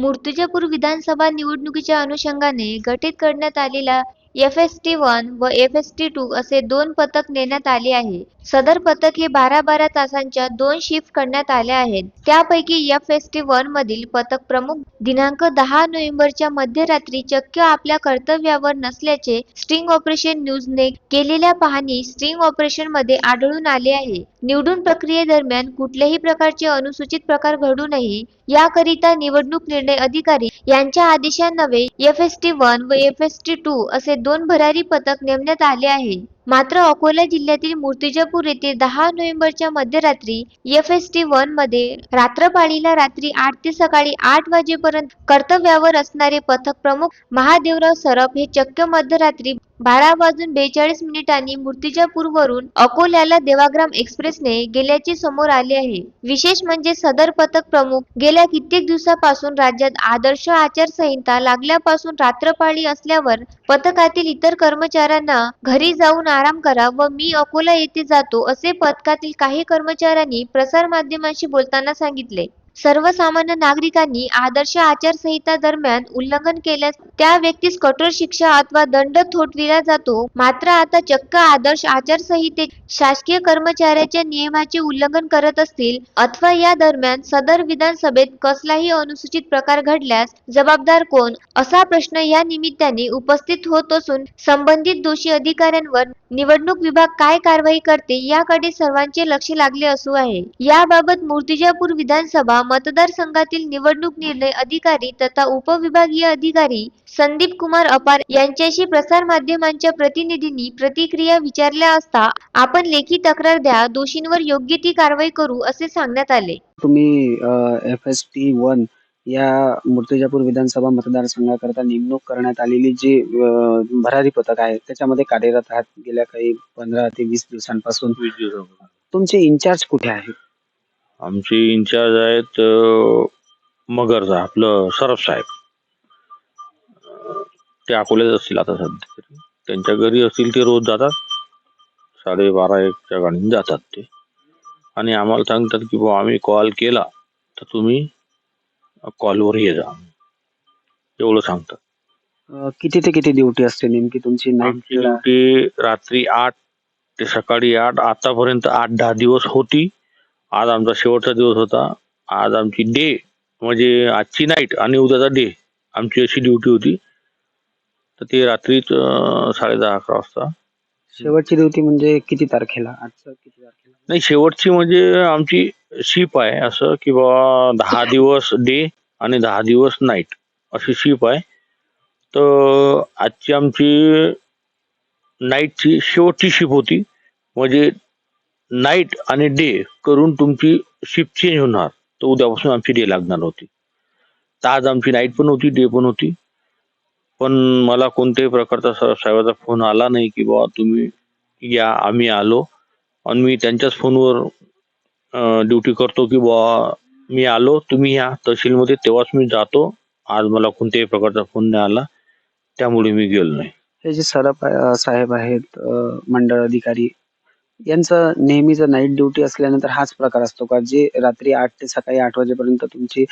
मूर्तिजापूर विधानसभा निवडणुकीच्या अनुषंगाने गठीत करण्यात आलेल्या एफ एस टी वन व एफ एस टी टू असे दोन पथक नेण्यात आले आहे. सदर पथक हे बारा बारा तासांच्या दोन शिफ्ट करण्यात आल्या आहेत. त्यापैकी एफ एस टी वन मधील पथक प्रमुख दिनांक दहा नोव्हेंबरच्या मध्यरात्री चक्क आपल्या कर्तव्यावर नसल्याचे स्ट्रिंग ऑपरेशन न्यूजने केलेल्या पाहणी स्ट्रिंग ऑपरेशनमध्ये आढळून आले आहे. निवडून प्रक्रियेदरम्यान कुठल्याही प्रकारचे अनुसूचित प्रकार घडू नये याकरिता निवडणूक निर्णय अधिकारी यांच्या आदेशान्वये एफ एस टी वन व एफ एस टी टू असे दोन भरारी पथक नेमण्यात आले आहे. मात्र अकोला जिल्ह्यातील मूर्तिजापूर येथे दहा नोव्हेंबरच्या मध्यरात्री एफ एस टी वनमध्ये रात्रपाळीला रात्री आठ ते सकाळी आठ वाजेपर्यंत कर्तव्यावर असणारे पथक प्रमुख महादेवराव सरप हे चक्क मध्यरात्री बारा वाजून बेचाळीस मिनिटांनी मूर्तिजापूरवरून अकोल्याला देवाग्राम एक्सप्रेसने गेल्याचे समोर आले आहे. विशेष म्हणजे सदर पथक प्रमुख गेल्या कित्येक दिवसापासून राज्यात आदर्श आचारसंहिता लागल्यापासून रात्रपाळी असल्यावर पथकातील इतर कर्मचाऱ्यांना घरी जाऊन आराम करा व मी अकोला येथे जातो असे पथकातील काही कर्मचाऱ्यांनी प्रसार माध्यमांशी बोलताना सांगितले. सर्वसामान्य नागरिकांनी आदर्श आचारसंहिता दरम्यान उल्लंघन केल्यास त्या व्यक्तीस कठोर शिक्षा अथवा दंड थोटविला जातो. मात्र आता चक्क आदर्श आचारसंहिते शासकीय कर्मचाऱ्याच्या नियमाचे उल्लंघन करत असतील अथवा या दरम्यान सदर विधानसभेत कसलाही अनुसूचित प्रकार घडल्यास जबाबदार कोण? असा प्रश्न या निमित्ताने उपस्थित होत असून संबंधित दोषी अधिकाऱ्यांवर निवडणूक विभाग काय कारवाई करते याकडे सर्वांचे लक्ष लागले असू आहे. याबाबत मूर्तिजापूर विधानसभा मतदारसंघातील निवडणूक निर्णय अधिकारी तथा उपविभागीय अधिकारी संदीप कुमार अपार यांच्याशी प्रसार माध्यमांच्या प्रतिनिधींनी प्रतिक्रिया विचारल्या असता आपण लेखी तक्रार द्या दोषींवर योग्य ती कारवाई करू असे सांगण्यात आले. तुम्ही एफ एस टी वन या मूर्तिजापूर विधानसभा मतदारसंघाकरता नेमणूक करण्यात आलेली जी भरारी पथक आहे त्याच्यामध्ये कार्यरत आहात गेल्या काही पंधरा ते वीस दिवसांपासून. वीस दिवसापासून. तुमचे इन्चार्ज कुठे आहेत आमचे इन्चार्ज आहेत मगरचा आपलं सरफ साहेब. ते अकोल्यात असतील आता सध्या. तरी त्यांच्या घरी असतील ते रोज जातात. साडेबारा एकच्या गाडीने जातात ते. आणि आम्हाला सांगतात की बुवा आम्ही कॉल केला तर तुम्ही कॉलवर ये जा. एवढं सांगतात. किती ते किती ड्युटी असते नेमकी तुमची आमची नाईट ड्युटी रात्री आठ ते सकाळी आठ आतापर्यंत आठ दहा दिवस होती. आज आमचा शेवटचा दिवस होता. आज आमची डे म्हणजे आजची नाईट आणि उद्याचा डे आमची अशी ड्युटी होती. तर ते रात्रीच अं, साडेदहा अकरा वाजता. शेवटची ड्युटी म्हणजे किती तारखेला? आजचं किती तारखेला? नाही शेवटची म्हणजे आमची शिप आहे असं की बाबा दहा दिवस डे आणि दहा दिवस नाईट अशी शिप आहे. तर आजची आमची नाईटची शेवटची शिप होती. म्हणजे नाईट आणि डे करून तुमची शिफ्ट चेंज होणार. तर उद्यापासून आमची डे लागणार होती. तर आज आमची नाईट पण होती डे पण होती. पण मला कोणत्याही प्रकारचा साहेबाचा फोन आला नाही की बाबा तुम्ही या आम्ही आलो. आणि मी त्यांच्याच फोनवर ड्युटी करतो की बुवा मी आलो तुम्ही या. तहसीलमध्ये तेव्हाच मी जातो. आज मला कोणत्याही प्रकारचा फोन नाही आला. त्यामुळे मी गेलो नाही. हे जे सरप साहेब आहेत मंडळ अधिकारी यांचं नेहमीच नाईट ड्युटी असल्यानंतर हाच प्रकार असतो का? जे रात्री आठ ते सकाळी आठ वाजेपर्यंत तुमची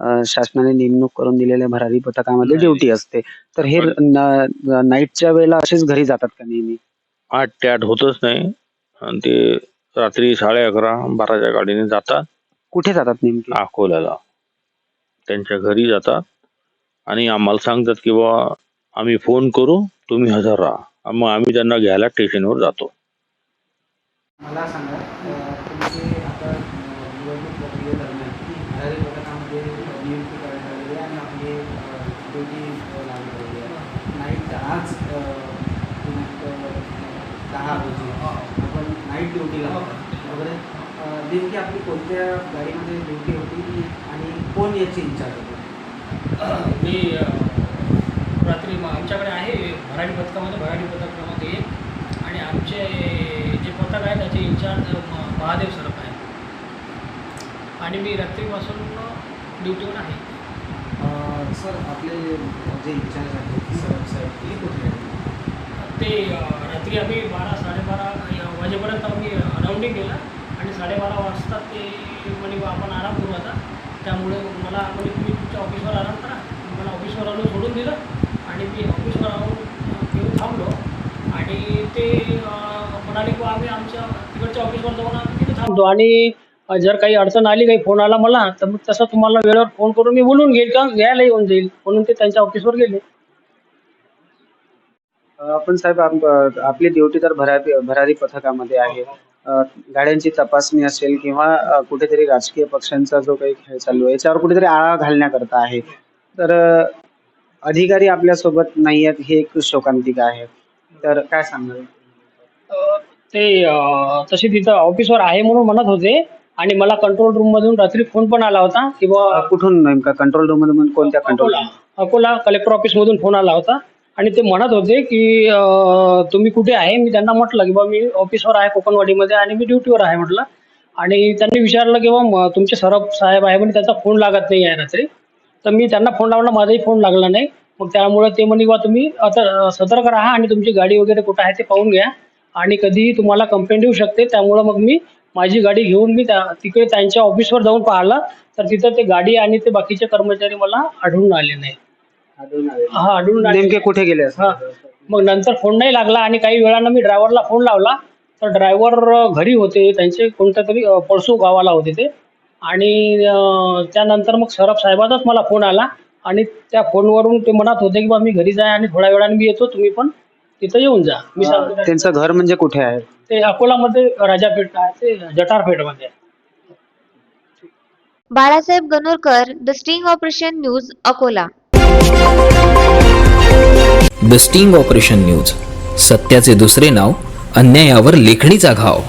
अ, शासनाने नेमणूक करून दिलेल्या भरारी पथकामध्ये. ड्युटी असते. तर हे न- नाईटच्या वेळेला असेच घरी जातात का नेहमी? आठ ते आठ होतच नाही. आणि ते रात्री साडे अकरा बाराच्या गाडीने जातात. कुठे जातात नेमके? अकोल्याला. त्यांच्या घरी जातात. आणि आम्हाला सांगतात की बाबा आम्ही फोन करू तुम्ही हजर राहा. मग आम्ही त्यांना घ्यायला स्टेशनवर जातो. मला सांगा अ, तुमची आता अ, निवडणूक प्रक्रियेदरम्यान भरारी पथकामध्ये नियुक्ती करण्यात आलेली आहे आणि आपली ड्युटी लागू झालेली आहे. नाईट आज दिनांक दहा रोजी आपण नाईट ड्युटीला होतो वगैरे नेमकी आपली कोणत्या गाडीमध्ये ड्युटी होती आणि कोण याची इन्चार्ज होती? मी रात्री मग आमच्याकडे आहे भराडी पथकामध्ये भराडी पथकामध्ये आणि आमचे पथक आहे त्याचे इन्चार्ज महादेव सरप आहे आणि मी रात्रीपासून ड्युटीवर आहे. सर आपले जे इन्चार्ज आहेत सरप साहेब ते कुठे आहेत? ते रात्री आम्ही बारा साडेबारा वाजेपर्यंत आम्ही राऊंडिंग केलं. आणि साडेबारा वाजता ते म्हणे बा आपण आराम करू आता. त्यामुळे मला म्हणजे तुम्ही तुमच्या ऑफिसवर आराम करा. मला ऑफिसवर आलो सोडून दिलं. आणि मी ऑफिसवर आलो येऊन थांबलो. आणि ते म्हणाले की आम्ही आमच्या तिकडच्या ऑफिसवर जाऊन आम्ही तिथे थांबलो आणि जर काही अडचण आली काही फोन आला मला तर मग तसं तुम्हाला वेळेवर फोन करून मी बोलून घेईल का घ्यायला येऊन जाईल म्हणून ते त्यांच्या ऑफिसवर गेले. अ, पण साहेब आप- आपली ड्युटी तर भरारी भरारी पथकामध्ये आहे. अ, गाड्यांची तपासणी असेल किंवा अ, कुठेतरी राजकीय पक्षांचा जो काही खेळ चालू आहे याच्यावर कुठेतरी आळा घालण्याकरता आहे. तर अ, अधिकारी आपल्यासोबत नाही आहेत हे एक शोकांतिका आहे. तर काय सांगाल? ते तसे तिथं ऑफिसवर आहे म्हणून म्हणत होते. आणि मला कंट्रोल रूम मधून रात्री फोन पण आला होता की बुवा कुठून नेमका कंट्रोल रूममध्ये कोणत्या control Akola Akola collector office मधून फोन आला होता. आणि ते म्हणत होते की अं, तुम्ही कुठे आहे? मी त्यांना म्हटलं की बा मी ऑफिसवर आहे कोकणवाडीमध्ये आणि मी ड्युटीवर आहे म्हटलं. आणि त्यांनी विचारलं की बा म- तुमचे सरप साहेब आहे म्हणजे त्याचा फोन लागत नाही आहे रात्री. तर मी त्यांना फोन लावला माझाही फोन लागला नाही. मग त्यामुळे ते म्हणे बा तुम्ही आता अं, सतर्क राहा आणि तुमची गाडी वगैरे कुठं आहे ते पाहून घ्या. आणि कधीही तुम्हाला कंप्लेंट येऊ शकते त्यामुळं मग मी माझी गाडी घेऊन मी त्या तिकडे त्यांच्या ऑफिसवर जाऊन पाहिलं तर तिथं ते गाडी आणि ते बाकीचे कर्मचारी मला आढळून आले नाही. हा आढळून आले नेमके कुठे गेले हा. मग नंतर फोन नाही लागला आणि काही वेळानं मी ड्रायव्हरला फोन लावला तर ड्रायव्हर घरी होते त्यांचे कोणत्या तरी पळसू गावाला होते ते. आणि त्यानंतर मग सरप साहेबाचाच मला फोन आला आणि त्या फोनवरून ते म्हणत होते की बा मी घरी जाय आणि थोड्या वेळाने मी येतो तुम्ही पण तिथं येऊन जा. मी सांगतो त्यांचं घर म्हणजे कुठे आहे? ते अकोलामध्ये राजापेठ आहे ते जटारपेठमध्ये Balasaheb Ganorkar the sting operation news Akola. The sting operation news सत्याचे दुसरे नाव अन्यायावर लेखणीचा घाव.